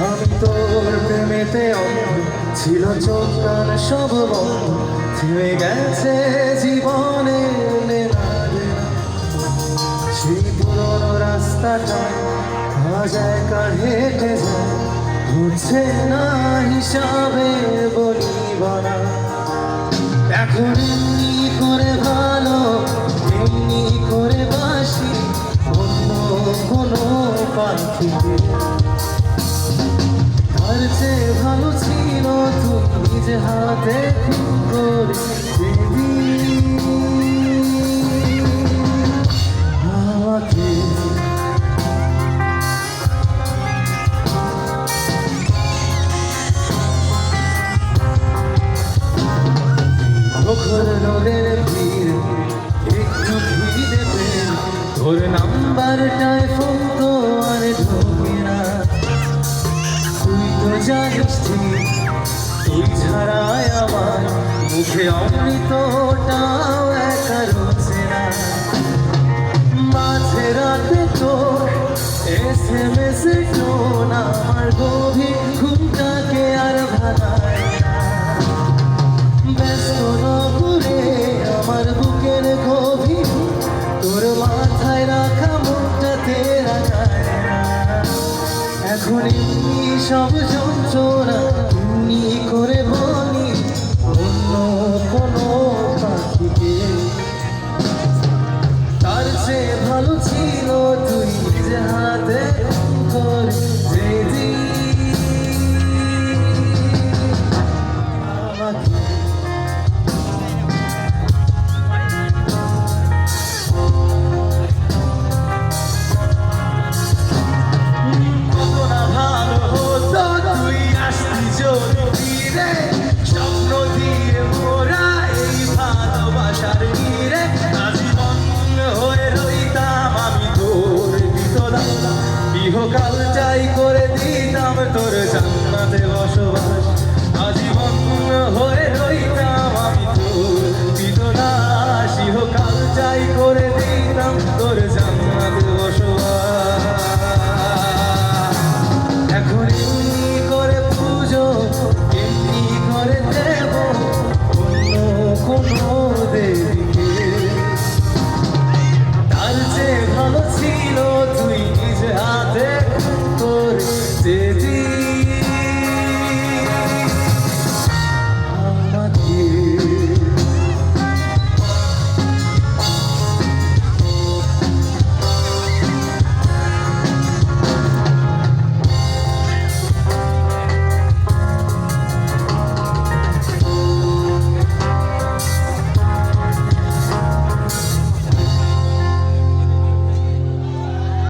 আমি তোর প্রেমেতে ছিল চোখ কান সব থেমে গেছে জীবনে সেই পুরনো রাস্তাটা আজ একা যায়। ঘুরছে না হিসাবে বলি বলা এখন এমনি করে ভালো, এমনি করে বাসি অন্য কোনো পাখিকে তোর নাম্বারটায় ফোন তো আর ঢোকে না। তুই তো জানিস ঠিক তুই ছাড়াই আমার মুখে অমৃতটাও একা রয়েছে না। তোর এস আমার গভীর ঘুমটাকে আর ভাঙায় সব যন্ত্রণা তুমি করে বলি অন্য কোনো ইহকাল চাই করে দিতাম তোর জান্নাতে বসবাস। আজীবন হয়ে রইতাম আমি তোর বিতলা চিরকাল চাই করে দিতাম তোর জান্নাতে বসবাস।